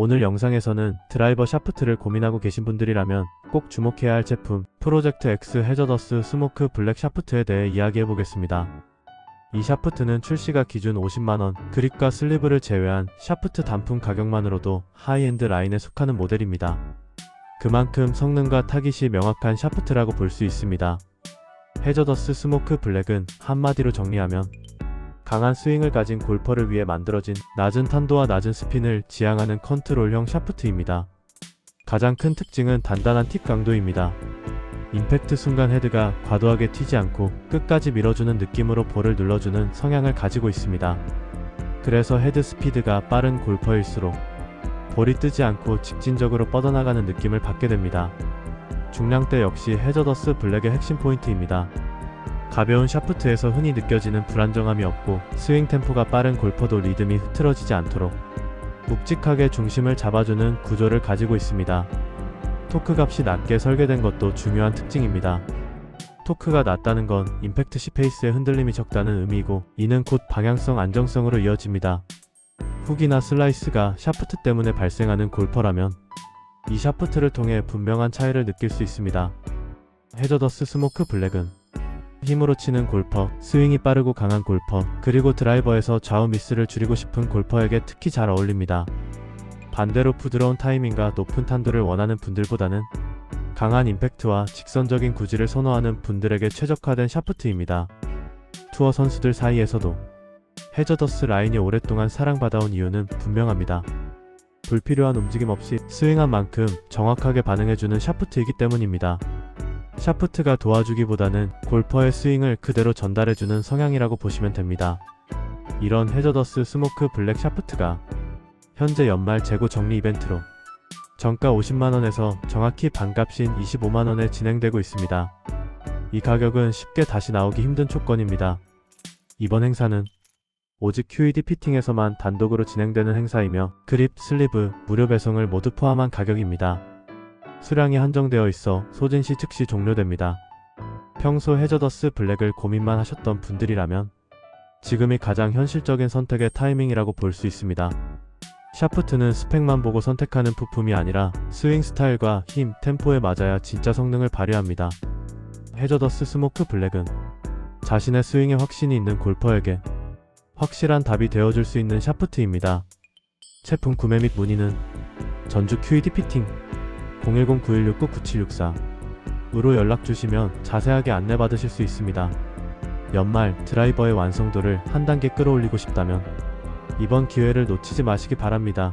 오늘 영상에서는 드라이버 샤프트를 고민하고 계신 분들이라면 꼭 주목해야 할 제품 프로젝트 X 해저더스 스모크 블랙 샤프트에 대해 이야기해 보겠습니다. 이 샤프트는 출시가 기준 50만원, 그립과 슬리브를 제외한 샤프트 단품 가격만으로도 하이엔드 라인에 속하는 모델입니다. 그만큼 성능과 타깃이 명확한 샤프트라고 볼 수 있습니다. 해저더스 스모크 블랙은 한마디로 정리하면 강한 스윙을 가진 골퍼를 위해 만들어진 낮은 탄도와 낮은 스핀을 지향하는 컨트롤형 샤프트입니다. 가장 큰 특징은 단단한 팁 강도입니다. 임팩트 순간 헤드가 과도하게 튀지 않고 끝까지 밀어주는 느낌으로 볼을 눌러주는 성향을 가지고 있습니다. 그래서 헤드 스피드가 빠른 골퍼일수록 볼이 뜨지 않고 직진적으로 뻗어나가는 느낌을 받게 됩니다. 중량대 역시 해저더스 블랙의 핵심 포인트입니다. 가벼운 샤프트에서 흔히 느껴지는 불안정함이 없고 스윙 템포가 빠른 골퍼도 리듬이 흐트러지지 않도록 묵직하게 중심을 잡아주는 구조를 가지고 있습니다. 토크 값이 낮게 설계된 것도 중요한 특징입니다. 토크가 낮다는 건 임팩트 시 페이스의 흔들림이 적다는 의미고 이는 곧 방향성 안정성으로 이어집니다. 훅이나 슬라이스가 샤프트 때문에 발생하는 골퍼라면 이 샤프트를 통해 분명한 차이를 느낄 수 있습니다. 해저더스 스모크 블랙은 힘으로 치는 골퍼, 스윙이 빠르고 강한 골퍼, 그리고 드라이버에서 좌우 미스를 줄이고 싶은 골퍼에게 특히 잘 어울립니다. 반대로 부드러운 타이밍과 높은 탄도를 원하는 분들보다는 강한 임팩트와 직선적인 구질을 선호하는 분들에게 최적화된 샤프트입니다. 투어 선수들 사이에서도 해저더스 라인이 오랫동안 사랑받아온 이유는 분명합니다. 불필요한 움직임 없이 스윙한 만큼 정확하게 반응해주는 샤프트이기 때문입니다. 샤프트가 도와주기보다는 골퍼의 스윙을 그대로 전달해주는 성향이라고 보시면 됩니다. 이런 해저더스 스모크 블랙 샤프트가 현재 연말 재고 정리 이벤트로 정가 50만원에서 정확히 반값인 25만원에 진행되고 있습니다. 이 가격은 쉽게 다시 나오기 힘든 조건입니다. 이번 행사는 오직 QED 피팅에서만 단독으로 진행되는 행사이며 그립, 슬리브, 무료 배송을 모두 포함한 가격입니다. 수량이 한정되어 있어 소진 시 즉시 종료됩니다. 평소 해저더스 블랙을 고민만 하셨던 분들이라면 지금이 가장 현실적인 선택의 타이밍이라고 볼 수 있습니다. 샤프트는 스펙만 보고 선택하는 부품이 아니라 스윙 스타일과 힘, 템포에 맞아야 진짜 성능을 발휘합니다. 해저더스 스모크 블랙은 자신의 스윙에 확신이 있는 골퍼에게 확실한 답이 되어줄 수 있는 샤프트입니다. 제품 구매 및 문의는 전주 QED 피팅 010-9169-9764으로 연락 주시면 자세하게 안내 받으실 수 있습니다. 연말 드라이버의 완성도를 한 단계 끌어올리고 싶다면 이번 기회를 놓치지 마시기 바랍니다.